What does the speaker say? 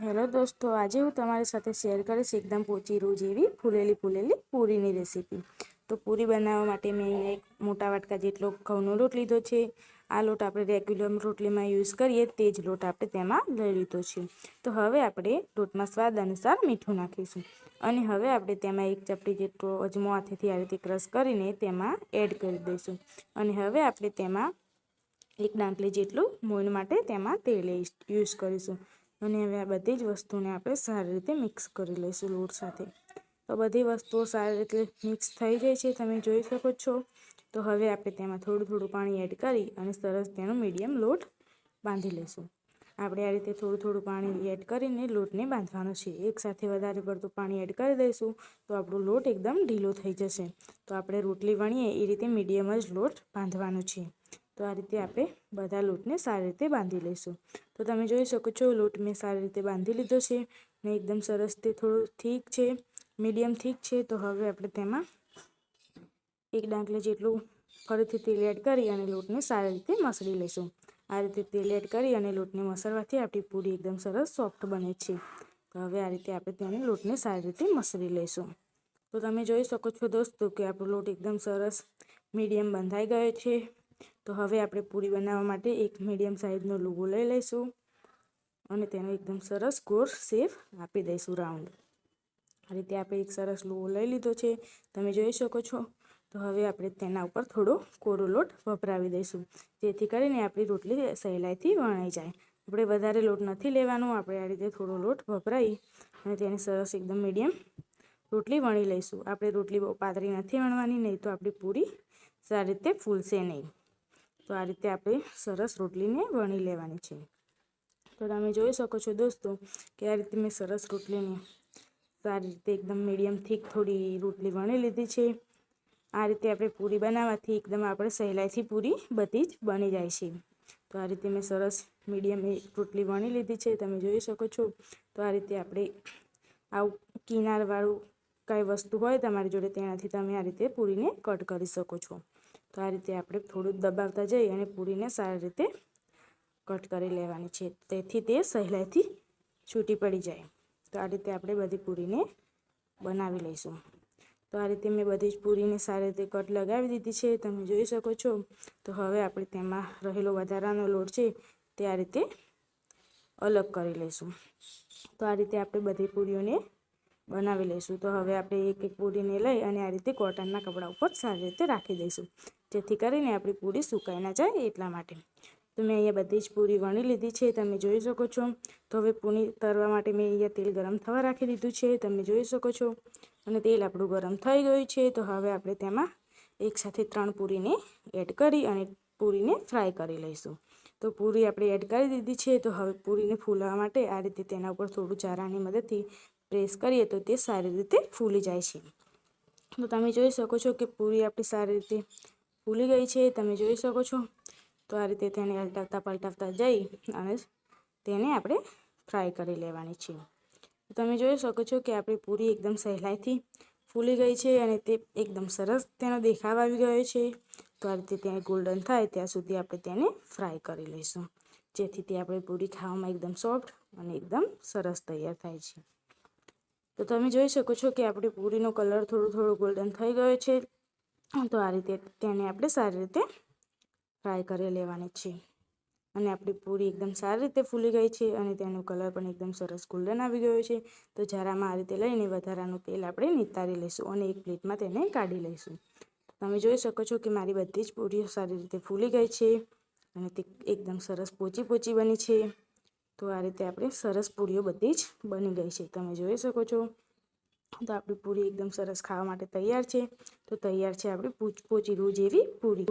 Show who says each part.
Speaker 1: Hello દોસ્તો, આજે હું તમારી સાથે શેર કરીશ એકદમ પોચી રૂ જેવી ફૂલેલી ફૂલેલી પૂરીની રેસીપી. તો પૂરી બનાવવા માટે મેં એક મોટા વાટકા જેટલો ઘઉંનો લોટ લીધો છે. આ લોટ આપણે રેગ્યુલર રોટલીમાં યુઝ કરીએ તે જ લોટ આપણે તેમાં લઈ લીધો છે. તો હવે આપણે લોટમાં સ્વાદ અનુસાર મીઠું નાખીશું. અને હવે આપણે તેમાં એક ચપટી જેટલો અજમો હાથેથી આ રીતે ક્રશ કરીને તેમાં એડ કરી દઈશું. અને હવે આપણે તેમાં એક ડાંકલી જેટલું મોઈન માટે તેમાં તેલ યુઝ કરીશું. અને હવે આ બધી જ વસ્તુને આપણે સારી રીતે મિક્સ કરી લઈશું લોટ સાથે. તો બધી વસ્તુઓ સારી રીતે મિક્સ થઈ જાય છે, તમે જોઈ શકો છો. તો હવે આપણે તેમાં થોડું થોડું પાણી એડ કરી અને સરસ તેનો મીડિયમ લોટ બાંધી લઈશું. આપણે આ રીતે થોડું થોડું પાણી એડ કરીને લોટને બાંધવાનો છે. એકસાથે વધારે પડતું પાણી એડ કરી દઈશું તો આપણો લોટ એકદમ ઢીલો થઈ જશે. તો આપણે રોટલી વણીએ એ રીતે મીડિયમ જ લોટ બાંધવાનો છે. તો આ રીતે આપણે બધા લોટને સારી રીતે બાંધી લઈશું. તો તમે જોઈ શકો છો, લોટ મેં સારી રીતે બાંધી લીધો છે ને એકદમ સરસ તે થોડું ઠીક છે, મીડિયમ ઠીક છે. તો હવે આપણે તેમાં એક ડાંકલે જેટલું ફરીથી તેલ એડ કરી અને લોટને સારી રીતે મસળી લઈશું. આ રીતે તેલ એડ કરી અને લોટને મસળવાથી આપણી પૂરી એકદમ સરસ સોફ્ટ બને છે. તો હવે આ રીતે આપણે તેને લોટને સારી રીતે મસળી લઈશું. તો તમે જોઈ શકો છો દોસ્તો કે આપણો લોટ એકદમ સરસ મીડિયમ બંધાઈ ગયો છે. તો હવે આપણે પૂરી બનાવવા માટે એક મીડિયમ સાઇઝનો લુગો લઈ લઈશું અને તેનો એકદમ સરસ ગોળ શેપ આપી દઈશું રાઉન્ડ. આ રીતે આપણે એક સરસ લુગો લઈ લીધો છે. તમે જોઈ શકો છો. તો હવે આપણે તેના ઉપર થોડો કોરો લોટ વપરાવી દઈશું. જેથી કરીને આપણી રોટલી સહેલાઈથી વણાઈ જાય. આપણે વધારે લોટ નથી લેવાનો. આપણે આ રીતે થોડો લોટ વપરાઈ અને તેને સરસ એકદમ મીડિયમ રોટલી વણી લઈશું. આપણે રોટલી બહુ પાતળી નથી વણવાની, નહીં તો આપણી પૂરી સારી રીતે ફૂલશે નહીં. તો આ રીતે આપણે સરસ રોટલીને વણી લેવાની છે. તો તમે જોઈ શકો છો દોસ્તો કે આ રીતે મેં સરસ રોટલીને સારી રીતે એકદમ મીડિયમ થીક થોડી રોટલી વણી લીધી છે. આ રીતે આપણે પૂરી બનાવવાથી એકદમ આપણે સહેલાઈથી પૂરી બધી જ બની જાય છે. તો આ રીતે મેં સરસ મીડિયમ રોટલી વણી લીધી છે. તમે જોઈ શકો છો. તો આ રીતે આપણે આવું કિનારવાળું કાંઈ વસ્તુ હોય તમારી જોડે તેનાથી તમે આ રીતે પૂરીને કટ કરી શકો છો. તો આ રીતે આપણે થોડું દબાવતા જઈ અને પૂરીને સારી રીતે કટ કરી લેવાની છે. તેથી તે સહેલાઈથી છૂટી પડી જાય. તો આ રીતે આપણે બધી પૂરીને બનાવી લઈશું. તો આ રીતે મેં બધી જ પૂરીને સારી રીતે કટ લગાવી દીધી છે. તમે જોઈ શકો છો. તો હવે આપણે તેમાં રહેલો વધારાનો લોટ છે તે આ રીતે અલગ કરી લઈશું. તો આ રીતે આપણે બધી પૂરીઓને બનાવી લઈશું. તો હવે આપણે એક એક પૂરીને લઈ અને આ રીતે કોટનના કપડા ઉપર સારી રીતે રાખી દઈશું. જેથી કરીને આપણી પૂરી સુકાઈ ના જાય એટલા માટે. તો મેં અહીંયા બધી જ પૂરી વણી લીધી છે. તમે જોઈ શકો છો. તો હવે પૂરી તરવા માટે મેં અહીંયા તેલ ગરમ થવા રાખી દીધું છે. તમે જોઈ શકો છો. અને તેલ આપણું ગરમ થઈ ગયું છે. તો હવે આપણે તેમાં એકસાથે ત્રણ પૂરીને એડ કરી અને પૂરીને ફ્રાય કરી લઈશું. તો પૂરી આપણે એડ કરી દીધી છે. તો હવે પૂરીને ફૂલવા માટે આ રીતે તેના ઉપર થોડું ચારાની મદદથી પ્રેસ કરીએ તો તે સારી રીતે ફૂલી જાય છે. તો તમે જોઈ શકો છો કે પૂરી આપણી સારી રીતે ફૂલી ગઈ છે. તમે જોઈ શકો છો. તો આ રીતે તેને અલટાવતા પલટાવતા જઈ અને તેને આપણે ફ્રાય કરી લેવાની છે. તમે જોઈ શકો છો કે આપણી પૂરી એકદમ સહેલાઈથી ફૂલી ગઈ છે અને તે એકદમ સરસ તેનો દેખાવ આવી ગયો છે. તો આ રીતે ત્યાં ગોલ્ડન થાય ત્યાં સુધી આપણે તેને ફ્રાય કરી લઈશું. જેથી તે આપણે પૂરી ખાવામાં એકદમ સોફ્ટ અને એકદમ સરસ તૈયાર થાય છે. તો તમે જોઈ શકો છો કે આપણી પૂરીનો કલર થોડો થોડો ગોલ્ડન થઈ ગયો છે. તો આ રીતે તેને આપણે સારી રીતે ફ્રાય કરી લેવાની છે. અને આપણી પૂરી એકદમ સારી રીતે ફૂલી ગઈ છે અને તેનો કલર પણ એકદમ સરસ ગોલ્ડન આવી ગયો છે. તો જરામાં આ રીતે લઈને વધારાનું તેલ આપણે નિતારી લઈશું અને એક પ્લેટમાં તેને કાઢી લઈશું. તમે જોઈ શકો છો કે મારી બધી જ પૂરીઓ સારી રીતે ફૂલી ગઈ છે અને તે એકદમ સરસ પોચી પોચી બની છે. તો આ રીતે આપણે સરસ પૂરીઓ બધી જ બની ગઈ છે. તમે જોઈ શકો છો. તો આપણી પૂરી એકદમ સરસ ખાવા માટે તૈયાર છે. તો તૈયાર છે આપણી પૂચપોચીરું જેવી પૂરી.